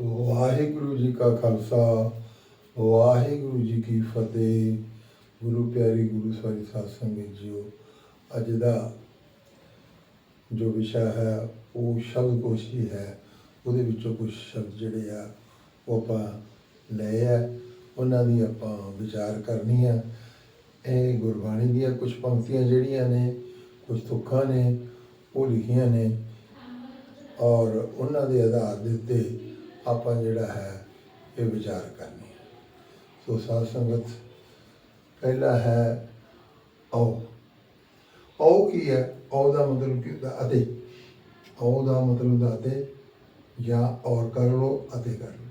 ਵਾਹਿਗੁਰੂ ਜੀ ਕਾ ਖਾਲਸਾ, ਵਾਹਿਗੁਰੂ ਜੀ ਕੀ ਫਤਿਹ। ਗੁਰੂ ਪਿਆਰੀ ਗੁਰੂ ਸਾਰੀ ਸਾਧ ਸੰਗਤ ਜੀਓ, ਅੱਜ ਦਾ ਜੋ ਵਿਸ਼ਾ ਹੈ, ਉਹ ਸ਼ਬਦ ਕੋਸ਼ੀ ਹੈ ਉਹਦੇ ਵਿੱਚੋਂ ਕੁਝ ਸ਼ਬਦ ਜਿਹੜੇ ਆ, ਉਹ ਆਪਾਂ ਲਏ ਆ। ਉਹਨਾਂ ਦੀ ਆਪਾਂ ਵਿਚਾਰ ਕਰਨੀ ਆ। ਇਹ ਗੁਰਬਾਣੀ ਦੀਆਂ ਕੁਝ ਪੰਕਤੀਆਂ ਜਿਹੜੀਆਂ ਨੇ ਕੁਝ ਤੁਕਾਂ ਨੇ, ਉਹ ਲਿਖੀਆਂ ਨੇ। ਔਰ ਉਹਨਾਂ ਦੇ ਆਧਾਰ ਦੇ ਉੱਤੇ ਆਪਾਂ ਜਿਹੜਾ ਹੈ, ਇਹ ਵਿਚਾਰ ਕਰਨੀ ਹੈ ਸੋ ਸਾਧ ਸੰਗਤ, ਪਹਿਲਾ ਹੈ ਔ। ਔ ਕੀ ਹੈ? ਔ ਦਾ ਮਤਲਬ ਕੀ ਹੁੰਦਾ? ਅਤੇ। ਔ ਦਾ ਮਤਲਬ ਹੁੰਦਾ ਅਤੇ ਜਾਂ ਔਰ ਕਰ ਲੋ ਅਤੇ ਕਰ ਲੋ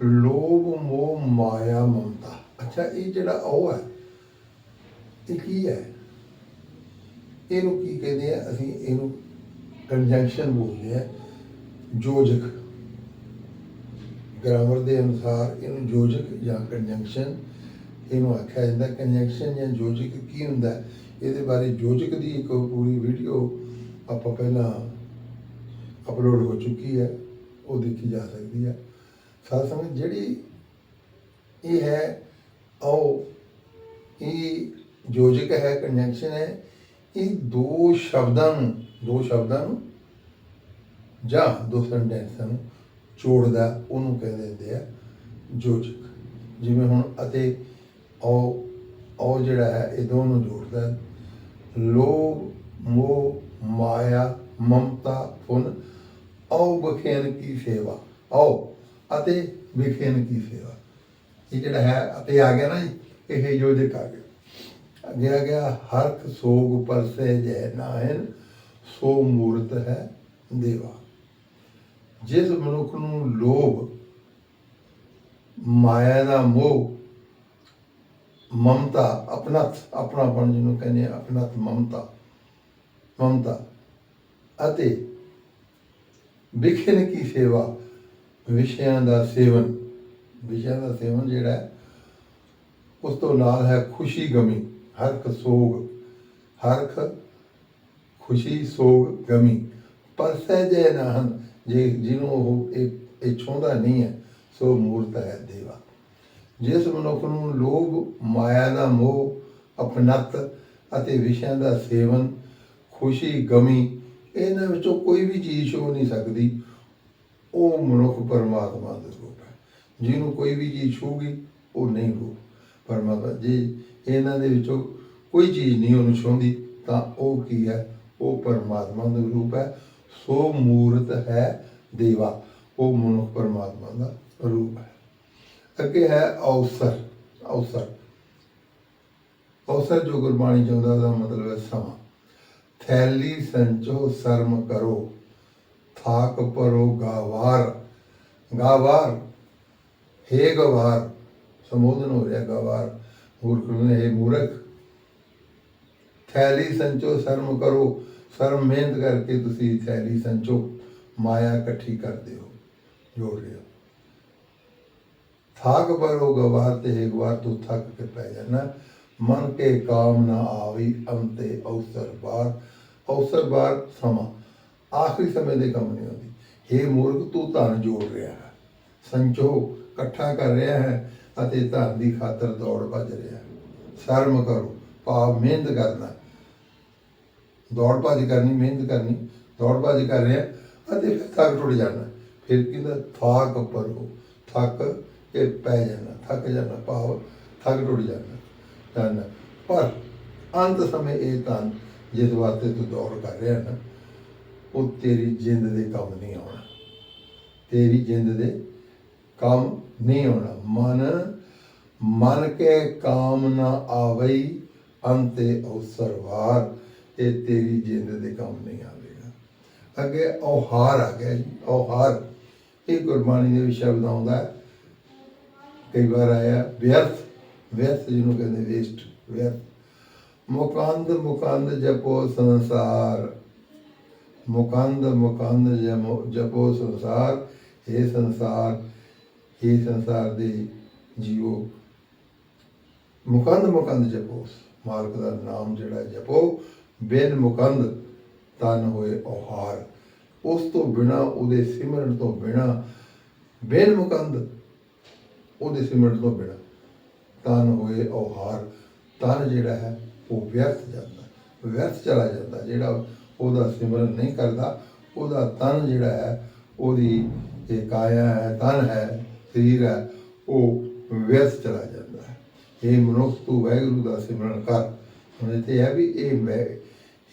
ਲੋਭ, ਮੋਹ, ਮਾਇਆ, ਮਮਤਾ। ਅੱਛਾ, ਇਹ ਜਿਹੜਾ ਔ ਹੈ, ਇਹ ਕੀ ਹੈ? ਇਹਨੂੰ ਕੀ ਕਹਿੰਦੇ ਆ? ਅਸੀਂ ਇਹਨੂੰ ਕੰਜੰਕਸ਼ਨ ਬੋਲਦੇ ਆ। ਜੋਜਕ। ਗ੍ਰਾਮਰ ਦੇ ਅਨੁਸਾਰ ਇਹਨੂੰ ਯੋਜਕ ਜਾਂ ਕੰਜੰਕਸ਼ਨ ਇਹਨੂੰ ਆਖਿਆ ਜਾਂਦਾ। ਕੰਜੰਕਸ਼ਨ ਜਾਂ ਯੋਜਕ ਕੀ ਹੁੰਦਾ? ਇਹਦੇ ਬਾਰੇ ਯੋਜਕ ਦੀ ਇੱਕ ਪੂਰੀ ਵੀਡੀਓ ਆਪਾਂ ਪਹਿਲਾਂ ਅਪਲੋਡ ਹੋ ਚੁੱਕੀ ਹੈ। ਉਹ ਦੇਖੀ ਜਾ ਸਕਦੀ ਹੈ। ਸਾਧ ਸੰਗਤ, ਜਿਹੜੀ ਇਹ ਹੈ, ਆਓ, ਇਹ ਯੋਜਕ ਹੈ ਕੰਜੰਕਸ਼ਨ ਹੈ, ਇਹ ਦੋ ਸ਼ਬਦਾਂ ਨੂੰ, ਦੋ ਸ਼ਬਦਾਂ ਨੂੰ ਜਾਂ ਦੋ ਸੈਂਟੈਂਸਾਂ ਨੂੰ ਜੋੜਦਾ ਉਹਨੂੰ ਕਹਿੰਦੇ ਹੁੰਦੇ ਆ ਜੋਜਕ। ਜਿਵੇਂ ਹੁਣ ਅਤੇ ਉਹ ਉਹ ਜਿਹੜਾ ਹੈ ਇਹ ਦੋਨੋਂ ਜੋੜਦਾ ਹੈ। ਲੋਭ ਮੋਹ ਮਾਇਆ ਮਮਤਾ ਫੁਨ ਔ ਬਖੇਨ ਕੀ ਸੇਵਾ ਔ ਅਤੇ ਬਖੇਨ ਕੀ ਸੇਵਾ। ਇਹ ਜਿਹੜਾ ਹੈ ਅਤੇ ਆ ਗਿਆ ਨਾ ਜੀ, ਇਹ ਯੋਜਕ ਆ ਗਿਆ। ਅੱਗੇ ਆ ਗਿਆ ਹਰਖ ਸੋਗ ਪਰਸੇ ਜੈ ਨਾਇਨ ਸੋ ਮੂਰਤ ਹੈ ਦੇਵਾ। ਜਿਸ ਮਨੁੱਖ ਨੂੰ ਲੋਭ, ਮਾਇਆ ਦਾ ਮੋਹ, ਮਮਤਾ ਆਪਣਤ ਆਪਣਾਪਣ ਜਿਹਨੂੰ ਕਹਿੰਦੇ ਆ ਆਪਣਤ ਮਮਤਾ ਮਮਤਾ ਅਤੇ ਵਿਖਿਨ ਕੀ ਸੇਵਾ, ਵਿਸ਼ਿਆਂ ਦਾ ਸੇਵਨ, ਵਿਸ਼ਿਆਂ ਦਾ ਸੇਵਨ ਜਿਹੜਾ ਹੈ, ਉਸ ਤੋਂ ਨਾਲ ਹੈ ਖੁਸ਼ੀ ਗਮੀ ਹਰਖ ਸੋਗ ਹਰਖ ਖੁਸ਼ੀ ਸੋਗ ਗਮੀ। ਪਰ ਸਹਿਜੇ ਨਾ ਹਨ ਜੇ, ਜਿਹਨੂੰ ਉਹ ਇਹ ਇਹ ਛੋਂਦਾ ਨਹੀਂ ਹੈ, ਸੋ ਮੂਰਤ ਹੈ ਦੇਵਾ। ਜਿਸ ਮਨੁੱਖ ਨੂੰ ਲੋਭ, ਮਾਇਆ ਦਾ ਮੋਹ, ਅਪਨਤ ਅਤੇ ਵਿਸ਼ਿਆਂ ਦਾ ਸੇਵਨ, ਖੁਸ਼ੀ, ਗਮੀ, ਇਹਨਾਂ ਵਿੱਚੋਂ ਕੋਈ ਵੀ ਚੀਜ਼ ਹੋ ਨਹੀਂ ਸਕਦੀ, ਉਹ ਮਨੁੱਖ ਪਰਮਾਤਮਾ ਦਾ ਰੂਪ ਹੈ। ਜਿਹਨੂੰ ਕੋਈ ਵੀ ਚੀਜ਼ ਛੂਗੀ ਉਹ ਨਹੀਂ ਰੂਪ ਪਰਮਾਤਮਾ, ਜੇ ਇਹਨਾਂ ਦੇ ਵਿੱਚੋਂ ਕੋਈ ਚੀਜ਼ ਨਹੀਂ ਉਹਨੂੰ ਛੂੰਦੀ ਤਾਂ ਉਹ ਕੀ ਹੈ? ਉਹ ਪਰਮਾਤਮਾ ਦਾ ਰੂਪ ਹੈ। ਸੋ ਮੂਰਤ ਹੈ ਦੇਵਾ, ਉਹ ਮਨੁੱਖ ਪਰਮਾਤਮਾ ਦਾ ਰੂਪ ਹੈ। ਅੱਗੇ ਹੈ ਅਵਸਰ ਅਵਸਰ। ਅਵਸਰ ਜੋ ਗੁਰਬਾਣੀ ਚਾਹੁੰਦਾ ਦਾ ਮਤਲਬ ਹੈ ਸਮਾਂ। ਥੈਲੀ ਸੰਚੋ ਸ਼ਰਮ ਕਰੋ, ਥਾਕ ਪਰੋ ਗਾਵਾਰ। ਗਾਵਾਰ, ਹੇ ਗਵਾਰ, ਸੰਬੋਧਨ ਹੋ ਰਿਹਾ ਗਵਾਰ। ਮੂਰਖ ਨੂੰ, ਹੈ ਮੂਰਖ, ਥੈਲੀ ਸੰਚੋ ਸ਼ਰਮ ਕਰੋ ਸ਼ਰਮ ਮਿਹਨਤ ਕਰਕੇ ਤੁਸੀਂ ਥੈਲੀ ਸੰਚੋ ਮਾਇਆ ਇਕੱਠੀ ਕਰਦੇ ਹੋ, ਜੋੜ ਰਹੇ ਹੋ। ਥਾਕ ਭਰੋ ਗਵਾਰ ਤੇ ਇੱਕ ਵਾਰ ਤੂੰ ਥੱਕ ਕੇ ਪੈ ਜਾਣਾ ਮਨ ਕੇ ਕਾਮ ਨਾ ਆਵੀ, ਅੰਤੇ ਅਵਸਰ ਬਾਰ ਅਵਸਰ ਬਾਰ ਸਮਾਂ। ਆਖਰੀ ਸਮੇਂ ਦੇ ਕੰਮ ਨਹੀਂ ਆਉਂਦੀ। हे ਮੂਰਖ, ਤੂੰ ਧਨ ਜੋੜ ਰਿਹਾ ਹੈ। ਸੰਚੋ ਇਕੱਠਾ ਕਰ ਰਿਹਾ ਹੈ ਅਤੇ ਧਨ ਦੀ ਖਾਤਰ ਦੌੜ ਭੱਜ ਰਿਹਾ ਹੈ। ਸ਼ਰਮ ਕਰੋ, ਭਾਵ ਮਿਹਨਤ ਕਰਨਾ। ਦੌੜ ਭੱਜ ਕਰਨੀ, ਮਿਹਨਤ ਕਰਨੀ ਦੌੜ ਭੱਜ ਕਰ ਰਿਹਾ ਅਤੇ ਫਿਰ ਥੱਕ ਟੁੱਟ ਜਾਣਾ ਫਿਰ ਕਹਿੰਦਾ, ਥਾਕ ਪਰੋ, ਥੱਕ ਕੇ ਪੈ ਜਾਣਾ ਥੱਕ ਜਾਣਾ ਭਾਵ ਥੱਕ ਟੁੱਟ ਜਾਣਾ ਜਾਣਾ ਪਰ ਅੰਤ ਸਮੇਂ ਇਹ ਤਾਂ ਜਿਸ ਵਾਸਤੇ ਤੂੰ ਦੌੜ ਕਰ ਰਿਹਾ ਨਾ, ਉਹ ਤੇਰੀ ਜਿੰਦ ਦੇ ਕੰਮ ਨਹੀਂ ਆਉਣਾ। ਤੇਰੀ ਜਿੰਦ ਦੇ ਕੰਮ ਨਹੀਂ ਆਉਣਾ। ਮਨ ਮਨ ਕੇ ਕਾਮ ਨਾ ਆਵਈ, ਅੰਤੇ ਅਵਸਰ ਵਾਰ ਇਹ ਤੇਰੀ ਜਿੰਦ ਦੇ ਕੰਮ ਨਹੀਂ ਆਵੇਗਾ ਅੱਗੇ ਔਹਾਰ ਆ ਗਿਆ ਜੀ, ਔਹਾਰ। ਇਹ ਗੁਰਬਾਣੀ ਦੇ ਵੀ ਸ਼ਬਦ ਆਉਂਦਾ ਹੈ। ਕਈ ਵਾਰ ਆਇਆ, ਵਿਅਰਥ ਵਿਅਰਥ ਜਿਹਨੂੰ ਕਹਿੰਦੇ ਵੇਸਟ, ਵਿਅਰਥ। ਮੁਕੰਦ ਮੁਕੰਦ ਜਪੋ ਸੰਸਾਰ। ਮੁਕੰਦ ਮੁਕੰਦ ਜਮੋ, ਜਪੋ ਸੰਸਾਰ। ਇਹ ਸੰਸਾਰ ਇਹ ਸੰਸਾਰ ਦੇ ਜੀਵੋ। ਮੁਕੰਦ ਮੁਕੰਦ ਜਪੋ। ਮਾਲਕ ਦਾ ਨਾਮ ਜਿਹੜਾ ਜਪੋ। ਬੇਨ ਮੁਕੰਦ ਤਨ ਹੋਏ ਔਹਾਰ। ਉਸ ਤੋਂ ਬਿਨਾ, ਉਹਦੇ ਸਿਮਰਨ ਤੋਂ ਬਿਨਾ, ਬੇਨ ਮੁਕੰਦ, ਉਹਦੇ ਸਿਮਰਨ ਤੋਂ ਬਿਨਾ ਤਨ ਹੋਏ ਔਹਾਰ। ਤਨ ਜਿਹੜਾ ਹੈ, ਉਹ ਵਿਅਰਥ ਜਾਂਦਾ, ਵਿਅਰਥ ਚਲਾ ਜਾਂਦਾ। ਜਿਹੜਾ ਉਹਦਾ ਸਿਮਰਨ ਨਹੀਂ ਕਰਦਾ, ਉਹਦਾ ਤਨ ਜਿਹੜਾ ਹੈ, ਉਹਦੀ ਇਹ ਕਾਇਆ ਹੈ, ਤਨ ਹੈ, ਸਰੀਰ ਹੈ, ਉਹ ਵਿਅਰਥ ਚਲਾ ਜਾਂਦਾ ਹੈ। ਇਹ ਮਨੁੱਖ, ਤੂੰ ਵਾਹਿਗੁਰੂ ਦਾ ਸਿਮਰਨ ਕਰ। ਹੁਣ ਇੱਥੇ ਹੈ ਵੀ ਇਹ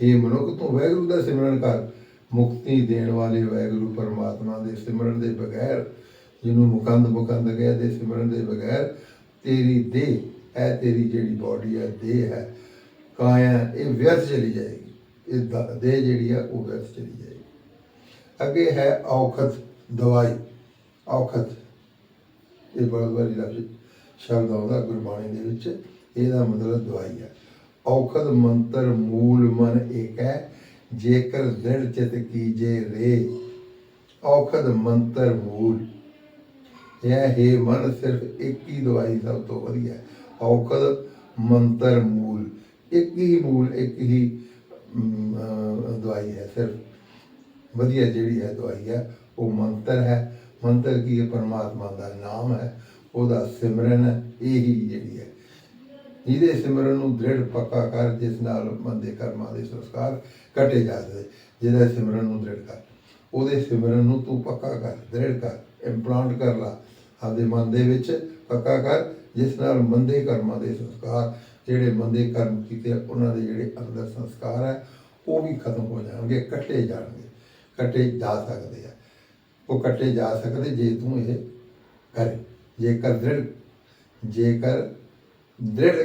ਵੈ ਇਹ ਮਨੁੱਖ ਤੋਂ ਵਾਹਿਗੁਰੂ ਦਾ ਸਿਮਰਨ ਕਰ ਮੁਕਤੀ ਦੇਣ ਵਾਲੇ ਵਾਹਿਗੁਰੂ ਪਰਮਾਤਮਾ ਦੇ ਸਿਮਰਨ ਦੇ ਬਗੈਰ, ਜਿਹਨੂੰ ਮੁਕੰਦ ਮੁਕੰਦ ਗਿਆ ਦੇ ਸਿਮਰਨ ਦੇ ਬਗੈਰ, ਤੇਰੀ ਦੇਹ ਹੈ ਤੇਰੀ ਜਿਹੜੀ ਬਾਡੀ ਹੈ, ਦੇਹ ਹੈ। ਕਾਇਆ, ਇਹ ਵਿਅਰਥ ਚਲੀ ਜਾਏਗੀ। ਇਹ ਦ- ਦੇਹ ਜਿਹੜੀ ਆ ਉਹ ਵਿਅਰਥ ਚਲੀ ਜਾਏਗੀ। ਅੱਗੇ ਹੈ ਔਖਤ, ਦਵਾਈ। ਔਖਤ। ਇਹ ਬਹੁਤ ਵਾਰੀ ਲਫ਼ਜ਼ ਸ਼ਬਦ ਆਉਂਦਾ ਗੁਰਬਾਣੀ ਦੇ ਵਿੱਚ। ਇਹਦਾ ਮਤਲਬ ਦਵਾਈ ਹੈ। ਔਖਦ ਮੰਤਰ ਮੂਲ ਮਨ ਏਕ ਹੈ ਜੇਕਰ ਦ੍ਰਿੜ ਚਿਤ ਕੀਜੇ ਰੇ। ਔਖਦ ਮੰਤਰ ਮੂਲ। ਇਹ ਹੈ ਮਨ, ਸਿਰਫ ਇੱਕ ਹੀ ਦਵਾਈ ਸਭ ਤੋਂ ਵਧੀਆ। ਔਖਦ ਮੰਤਰ ਮੂਲ। ਇੱਕ ਹੀ ਮੂਲ, ਇੱਕ ਹੀ ਦਵਾਈ ਹੈ ਸਿਰਫ। ਵਧੀਆ ਜਿਹੜੀ ਹੈ ਦਵਾਈ ਹੈ, ਉਹ ਮੰਤਰ ਹੈ। ਮੰਤਰ ਕੀ ਹੈ? ਪਰਮਾਤਮਾ ਦਾ ਨਾਮ ਹੈ। ਉਹਦਾ ਸਿਮਰਨ ਹੈ ਇਹੀ ਜਿਹੜੀ ਹੈ। ਜਿਹਦੇ ਸਿਮਰਨ ਨੂੰ ਦ੍ਰਿੜ ਪੱਕਾ ਕਰ, ਜਿਸ ਨਾਲ ਮੰਦੇ ਕਰਮਾਂ ਦੇ ਸੰਸਕਾਰ ਕੱਟੇ ਜਾ ਸਕਦੇ। ਜਿਹਦਾ ਸਿਮਰਨ ਨੂੰ ਦ੍ਰਿੜ ਕਰ। ਉਹਦੇ ਸਿਮਰਨ ਨੂੰ ਤੂੰ ਪੱਕਾ ਕਰ, ਦ੍ਰਿੜ ਕਰ ਇੰਪਲਾਂਟ ਕਰ ਲਾ। ਆਪਦੇ ਮਨ ਦੇ ਵਿੱਚ ਪੱਕਾ ਕਰ, ਜਿਸ ਨਾਲ ਮੰਦੇ ਕਰਮਾਂ ਦੇ ਸੰਸਕਾਰ, ਜਿਹੜੇ ਮੰਦੇ ਕਰਮ ਕੀਤੇ ਉਹਨਾਂ ਦੇ ਜਿਹੜੇ ਅੰਦਰ ਸੰਸਕਾਰ ਹੈ ਉਹ ਵੀ ਖਤਮ ਹੋ ਜਾਣਗੇ, ਕੱਟੇ ਜਾਣਗੇ, ਕੱਟੇ ਜਾ ਸਕਦੇ ਆ। ਉਹ ਕੱਟੇ ਜਾ ਸਕਦੇ ਜੇ ਤੂੰ ਇਹ ਕਰੇ। ਜੇਕਰ ਦ੍ਰਿੜ, ਜੇਕਰ ਦ੍ਰਿੜ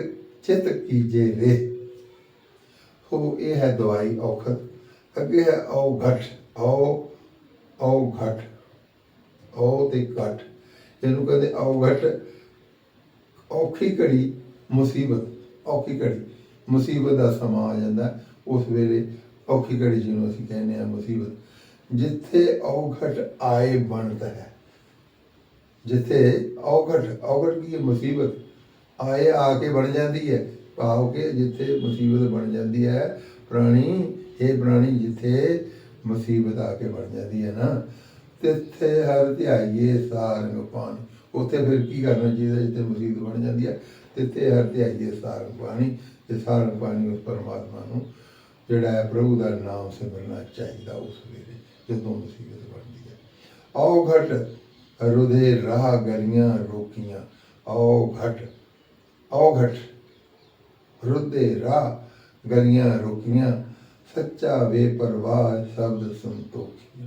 ਚਿਤ ਕੀਜੇ ਰੇ। ਹੋ, ਇਹ ਹੈ ਦਵਾਈ ਔਖਤ। ਅੱਗੇ ਹੈ ਔ ਘਟ। ਔ ਔ ਘਟ। ਔ ਤੇ ਘਟ। ਇਹਨੂੰ ਕਹਿੰਦੇ ਔ ਘਟ। ਔਖੀ ਘੜੀ, ਮੁਸੀਬਤ। ਔਖੀ ਘੜੀ। ਮੁਸੀਬਤ ਦਾ ਸਮਾਂ ਆ ਜਾਂਦਾ। ਉਸ ਵੇਲੇ ਔਖੀ ਘੜੀ ਜਿਹਨੂੰ ਅਸੀਂ ਕਹਿੰਦੇ ਆ ਮੁਸੀਬਤ। ਜਿੱਥੇ ਔਗਟ ਆਏ ਬਣਦਾ ਹੈ। ਜਿੱਥੇ ਔਗਟ ਔਗਟ ਕੀ ਮੁਸੀਬਤ। ਆਏ, ਆ ਕੇ ਬਣ ਜਾਂਦੀ ਹੈ। ਭਾਵ ਕਿ ਜਿੱਥੇ ਮੁਸੀਬਤ ਬਣ ਜਾਂਦੀ ਹੈ, ਪ੍ਰਾਣੀ ਇਹ ਪ੍ਰਾਣੀ, ਜਿੱਥੇ ਮੁਸੀਬਤ ਆ ਕੇ ਬਣ ਜਾਂਦੀ ਹੈ ਨਾ, ਤਿੱਥੇ ਹਰ ਧਿਆਈਏ ਸਾਰੰਗ ਪਾਣੀ ਉੱਥੇ ਫਿਰ ਕੀ ਕਰਨਾ ਚਾਹੀਦਾ ਜਿੱਥੇ ਮੁਸੀਬਤ ਬਣ ਜਾਂਦੀ ਹੈ? ਤਿੱਥੇ ਹਰ ਧਿਆਈਏ ਸਾਰੰਗ ਪਾਣੀ ਤੇ ਸਾਰੰਗ ਪਾਣੀ ਉਸ ਪਰਮਾਤਮਾ ਨੂੰ ਜਿਹੜਾ ਹੈ ਪ੍ਰਭੂ ਦਾ ਨਾਮ ਸਿਮਰਨਾ ਚਾਹੀਦਾ ਉਸ ਵੇਲੇ, ਜਦੋਂ ਮੁਸੀਬਤ ਬਣਦੀ ਹੈ। ਆਓ ਘਟ, ਰੁਦੇ ਰਾਹ ਗਲੀਆਂ ਰੋਕੀਆਂ, ਆਓ ਘਟ ਔ ਰੁੱਦੇ ਰਾਹ, ਗਲੀਆਂ ਰੋਕੀਆਂ, ਸੱਚਾ ਬੇਪਰਵਾਹ ਸ਼ਬਦ ਸੰਤੋਖੀਆਂ।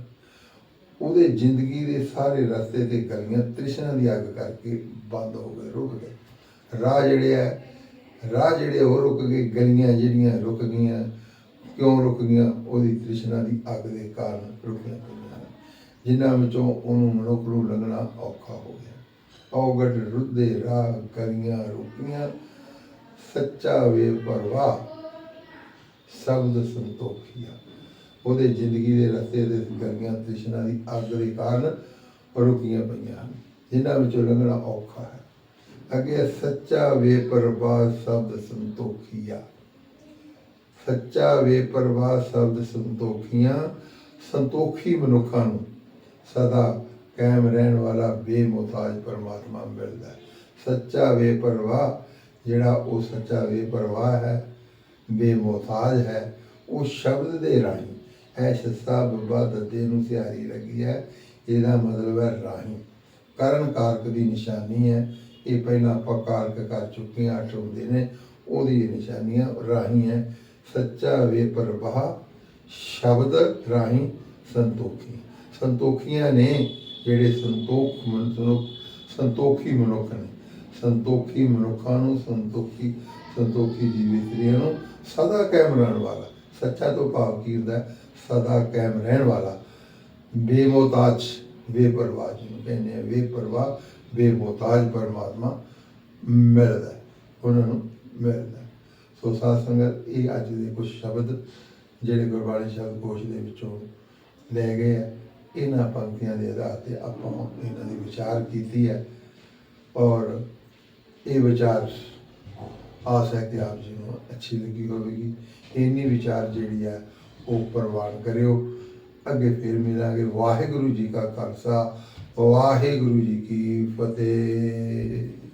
ਉਹਦੇ ਜ਼ਿੰਦਗੀ ਦੇ ਸਾਰੇ ਰਸਤੇ ਤੇ ਗਲੀਆਂ ਤ੍ਰਿਸ਼ਨਾ ਦੀ ਅੱਗ ਕਰਕੇ ਬੰਦ ਹੋ ਗਏ, ਰੁਕ ਗਏ। ਰਾਹ ਜਿਹੜੇ ਆ, ਰਾਹ ਜਿਹੜੇ ਉਹ ਰੁਕ ਗਏ, ਗਲੀਆਂ ਜਿਹੜੀਆਂ ਰੁਕ ਗਈਆਂ, ਕਿਉਂ ਰੁਕ ਗਈਆਂ? ਉਹਦੀ ਤ੍ਰਿਸ਼ਨਾ ਦੀ ਅੱਗ ਦੇ ਕਾਰਨ ਰੁਕੀਆਂ ਗਈਆਂ ਹਨ। ਜਿਨ੍ਹਾਂ ਵਿੱਚੋਂ ਉਹਨੂੰ ਮਨੁੱਖ ਨੂੰ ਲੰਘਣਾ ਔਖਾ ਹੋ ਗਿਆ। ਔਗੜ ਰੁੱਦੇ ਰਾਹ ਗਲੀਆਂ ਰੁਕੀਆਂ ਸੱਚਾ ਵੇ ਪਰਵਾਹ, ਸ਼ਬਦ ਸੰਤੋਖੀਆ। ਉਹਦੇ ਜ਼ਿੰਦਗੀ ਦੇ ਰਸਤੇ ਦੇ ਗਲੀਆਂ ਤ੍ਰਿਸ਼ਨਾ ਦੀ ਅੱਗ ਦੇ ਕਾਰਨ ਰੁਕੀਆਂ ਪਈਆਂ ਹਨ, ਜਿਨ੍ਹਾਂ ਵਿੱਚੋਂ ਲੰਘਣਾ ਔਖਾ ਹੈ। ਅੱਗੇ ਸੱਚਾ ਵੇ ਪਰਵਾਹ, ਸ਼ਬਦ ਸੰਤੋਖੀਆ। ਸੱਚਾ ਵੇ ਪਰਵਾਹ, ਸ਼ਬਦ ਸੰਤੋਖੀਆਂ, ਸੰਤੋਖੀ ਮਨੁੱਖਾਂ ਨੂੰ ਸਦਾ ਕਾਇਮ ਰਹਿਣ ਵਾਲਾ ਬੇਮੁਤਾਜ ਪਰਮਾਤਮਾ ਮਿਲਦਾ ਸੱਚਾ ਵੇਪਰਵਾਹ ਜਿਹੜਾ ਉਹ ਸੱਚਾ ਵੇਪਰਵਾਹ ਹੈ ਬੇਮੋਹਤਾਜ ਹੈ ਉਹ ਸ਼ਬਦ ਦੇ ਰਾਹੀਂ ਐਸ਼ ਸਭ ਬੱਬਾ ਦੱਦੇ ਨੂੰ ਸਿਆਰੀ ਲੱਗੀ ਹੈ ਇਹਦਾ ਮਤਲਬ ਹੈ ਰਾਹੀਂ ਕਰਨ ਕਾਰਕ ਦੀ ਨਿਸ਼ਾਨੀ ਹੈ ਇਹ ਪਹਿਲਾਂ ਆਪਾਂ ਕਾਰਕ ਕਰ ਚੁੱਕੇ ਹਾਂ ਅੱਠ ਹੁੰਦੇ ਨੇ ਉਹਦੀ ਨਿਸ਼ਾਨੀਆਂ ਰਾਹੀਂ ਹੈ ਸੱਚਾ ਵੇਪਰਵਾਹ ਸ਼ਬਦ ਰਾਹੀਂ ਸੰਤੋਖੀ ਸੰਤੋਖੀਆਂ ਨੇ ਜਿਹੜੇ ਸੰਤੋਖ ਮਨੁੱਖ ਸੰਤੋਖੀ ਮਨੁੱਖ ਨੇ, ਸੰਤੋਖੀ ਮਨੁੱਖਾਂ ਨੂੰ, ਸੰਤੋਖੀ ਸੰਤੋਖੀ ਜੀਵਿਸਤਰੀਆਂ ਨੂੰ ਸਦਾ ਕਾਇਮ ਰਹਿਣ ਵਾਲਾ, ਸੱਚਾ ਤੋਂ ਭਾਵ ਕੀ ਹੁੰਦਾ? ਸਦਾ ਕਾਇਮ ਰਹਿਣ ਵਾਲਾ। ਬੇਮੋਤਾਜ ਬੇਪਰਵਾਹ ਜਿਹਨੂੰ ਕਹਿੰਦੇ ਆ, ਬੇਪਰਵਾਹ ਬੇਮੋਤਾਜ ਪਰਮਾਤਮਾ ਮਿਲਦਾ ਉਹਨਾਂ ਨੂੰ ਮਿਲਦਾ ਸੋ ਸਾਧ ਸੰਗਤ, ਇਹ ਅੱਜ ਦੇ ਕੁਝ ਸ਼ਬਦ ਜਿਹੜੇ ਗੁਰਬਾਣੀ ਸ਼ਬਦ ਕੋਸ਼ ਦੇ ਵਿੱਚੋਂ ਲੈ ਗਏ ਆ। ਇਹਨਾਂ ਪੰਕਤੀਆਂ ਦੇ ਆਧਾਰ ਤੇ ਆਪਾਂ ਇਹਨਾਂ ਦੀ ਵਿਚਾਰ ਕੀਤੀ ਹੈ ਔਰ ਇਹ ਵਿਚਾਰ ਆਸ ਹੈ ਕਿ ਆਪ ਜੀ ਨੂੰ ਅੱਛੀ ਲੱਗੀ ਹੋਵੇਗੀ। ਇੰਨੀ ਵਿਚਾਰ ਜਿਹੜੀ ਹੈ ਉਹ ਪ੍ਰਵਾਨ ਕਰਿਓ। ਅੱਗੇ ਫਿਰ ਮਿਲਾਂਗੇ। ਵਾਹਿਗੁਰੂ ਜੀ ਕਾ ਖਾਲਸਾ। ਵਾਹਿਗੁਰੂ ਜੀ ਕੀ ਫਤਿਹ।